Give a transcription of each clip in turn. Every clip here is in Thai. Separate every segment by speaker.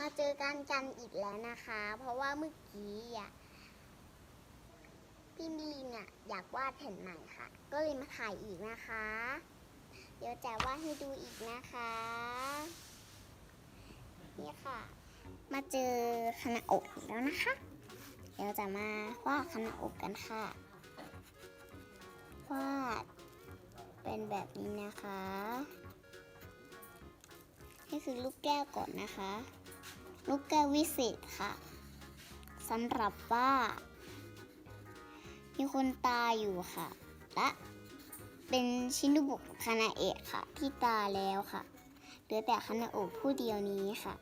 Speaker 1: มาเจอกันกันอีกแล้วนะคะ เพราะว่าเมื่อกี้อะพี่มิลินอะอยากวาดแผ่นใหม่ค่ะ ก็เลยมาถ่ายอีกนะคะ เดี๋ยวจะวาดให้ดูอีกนะคะ นี่ค่ะ มาเจอคณะอกอีกแล้วนะคะ เดี๋ยวจะมาวาดคณะอกกันค่ะ วาดเป็นแบบนี้นะคะนี่คือลูกแก้วก่อนนะคะ ลูกแก้ววิเศษค่ะสำหรับว่า มีคนตายอยู่ค่ะ และเป็นชินุบุกคานาเอะค่ะ ที่ตาแล้วค่ะเหลือแต่คานาโอะผู้เดียวนี้ค่ะ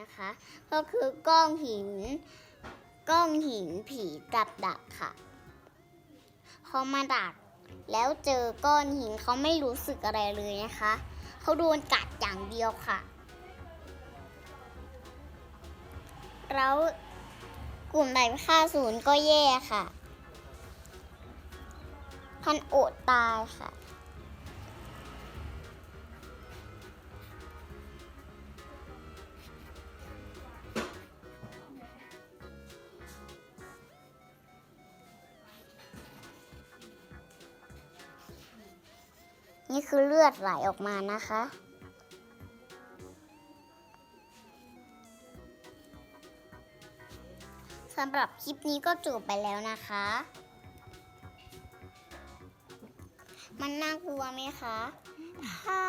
Speaker 1: นะคะ ก็คือกล้องหินกล้องหินผีกับดักค่ะเขามาดักแล้วเจอก้อนหินเขาไม่รู้สึกอะไรเลยนะคะเขาโดนกัดอย่างเดียวค่ะ แล้วกลุ่มไหนค่าศูนย์ก็แย่ค่ะ พันโอดตายค่ะ นี่คือเลือดไหลออกมานะคะ สำหรับคลิปนี้ก็จบไปแล้วนะคะ มันน่ากลัวไหมคะ ถ้า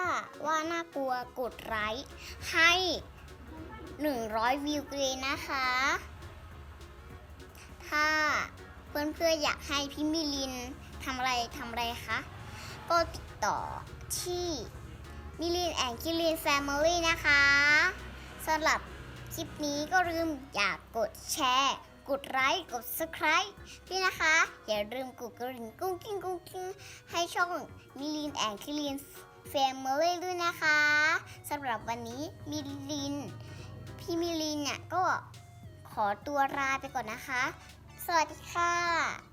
Speaker 1: ว่าน่ากลัวกดไลค์ให้ 100 วิวเลยนะคะ ถ้าเพื่อนๆออยากให้พี่มิลินทำอะไรทำอะไรคะ ก็ติด ต่อที่มิลินแอนคิลินแฟมิลี่นะคะสำหรับคลิปนี้ก็ลืมอยากกดแชร์ กดไลค์กด subscribe ด้วยนะคะ อย่าลืมกดกระดิ่งกุ้งกิ้งกุ้งกิ้งให้ช่องมิลินแอนคิลินแฟมิลี่ด้วยนะคะสำหรับวันนี้มิลิน พี่มิลินเนี่ยก็ขอตัวลาไปก่อนนะคะ สวัสดีค่ะ